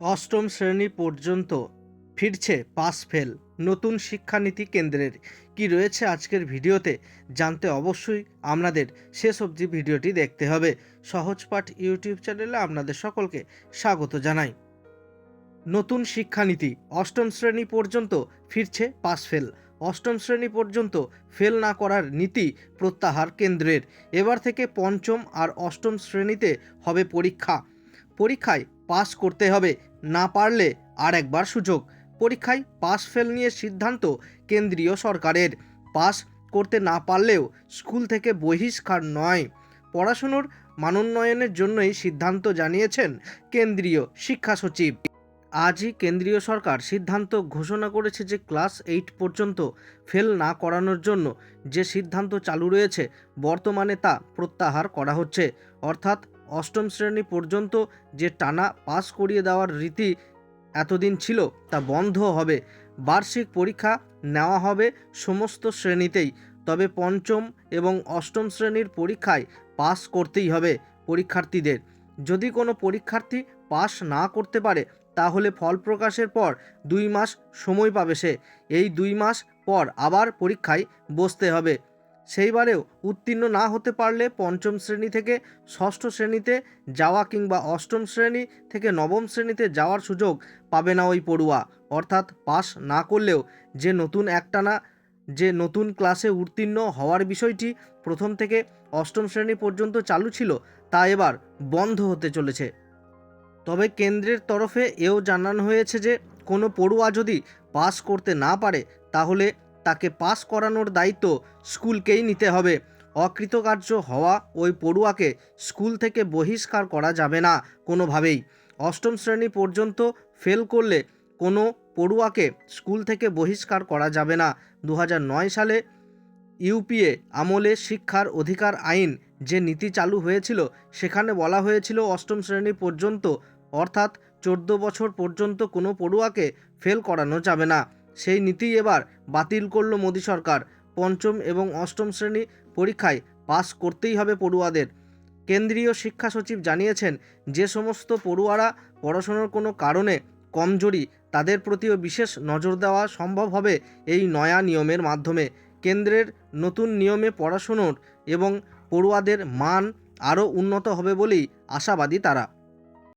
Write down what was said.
অষ্টম শ্রেণি পর্যন্ত ফিরছে পাস ফেল নতুন শিক্ষানীতি কেন্দ্রের। কি রয়েছে আজকের ভিডিওতে জানতে অবশ্যই আপনাদের শেষ অবধি ভিডিওটি দেখতে হবে। সহজপাঠ ইউটিউব চ্যানেলে আপনাদের সকলকে স্বাগত জানাই। নতুন শিক্ষানীতি অষ্টম শ্রেণি পর্যন্ত ফিরছে পাস ফেল। অষ্টম শ্রেণি পর্যন্ত ফেল না করার নীতি প্রত্যাহার কেন্দ্রের। এবার থেকে পঞ্চম আর অষ্টম শ্রেণীতে হবে পরীক্ষা। পরীক্ষায় পাস করতে হবে। না পারলে আর একবার সুযোগ। পরীক্ষায় পাস ফেল নিয়ে সিদ্ধান্ত কেন্দ্রীয় সরকারের। পাস করতে না পারলেও স্কুল থেকে বহিষ্কার নয়। পড়াশুনোর মানোন্নয়নের জন্যই সিদ্ধান্ত জানিয়েছেন কেন্দ্রীয় শিক্ষা সচিব। আজই কেন্দ্রীয় সরকার সিদ্ধান্ত ঘোষণা করেছে যে ক্লাস এইট পর্যন্ত ফেল না করানোর জন্য যে সিদ্ধান্ত চালু রয়েছে, বর্তমানে তা প্রত্যাহার করা হচ্ছে। অর্থাৎ অষ্টম শ্রেণি পর্যন্ত যে টানা পাস করিয়ে দেওয়ার রীতি এতদিন ছিল, তা বন্ধ হবে। বার্ষিক পরীক্ষা নেওয়া হবে সমস্ত শ্রেণীতেই, তবে পঞ্চম এবং অষ্টম শ্রেণির পরীক্ষায় পাস করতেই হবে পরীক্ষার্থীদের। যদি কোনো পরীক্ষার্থী পাস না করতে পারে তাহলে ফল প্রকাশের পর দুই মাস সময় পাবে সে। এই দুই মাস পর আবার পরীক্ষায় বসতে হবে। সেইবারেও উত্তীর্ণ না হতে পারলে পঞ্চম শ্রেণি থেকে ষষ্ঠ শ্রেণীতে যাওয়া কিংবা অষ্টম শ্রেণি থেকে নবম শ্রেণীতে যাওয়ার সুযোগ পাবে না ওই পড়ুয়া। অর্থাৎ পাস না করলেও যে নতুন একটানা, যে নতুন ক্লাসে উত্তীর্ণ হওয়ার বিষয়টি প্রথম থেকে অষ্টম শ্রেণি পর্যন্ত চালু ছিল, তা এবার বন্ধ হতে চলেছে। তবে কেন্দ্রের তরফে এও জানানো হয়েছে যে, কোনো পড়ুয়া যদি পাস করতে না পারে, তাহলে তাকে পাস করানোর দায়িত্ব স্কুলকেই নিতে হবে। অকৃতকার্য হওয়া ওই পড়ুয়াকে স্কুল থেকে বহিষ্কার করা যাবে না কোনোভাবেই। অষ্টম শ্রেণি পর্যন্ত ফেল করলে কোনো পড়ুয়াকে স্কুল থেকে বহিষ্কার করা যাবে না। দু হাজার নয় সালে ইউপিএ আমলে শিক্ষার অধিকার আইন যে নীতি চালু হয়েছিল, সেখানে বলা হয়েছিল অষ্টম শ্রেণি পর্যন্ত অর্থাৎ চোদ্দ বছর পর্যন্ত কোনো পড়ুয়াকে ফেল করানো যাবে না। সেই নীতি এবার বাতিল করল মোদী সরকার। পঞ্চম এবং অষ্টম শ্রেণি পরীক্ষায় পাস করতেই হবে পড়ুয়াদের। কেন্দ্রীয় শিক্ষা সচিব জানিয়েছেন, যে সমস্ত পড়ুয়ারা পড়াশোনার কোনো কারণে কমজোরি, তাদের প্রতিও বিশেষ নজর দেওয়া সম্ভব হবে এই নয়া নিয়মের মাধ্যমে। কেন্দ্রের নতুন নিয়মে পড়াশুনোর এবং পড়ুয়াদের মান আরও উন্নত হবে বলেই আশাবাদী তারা।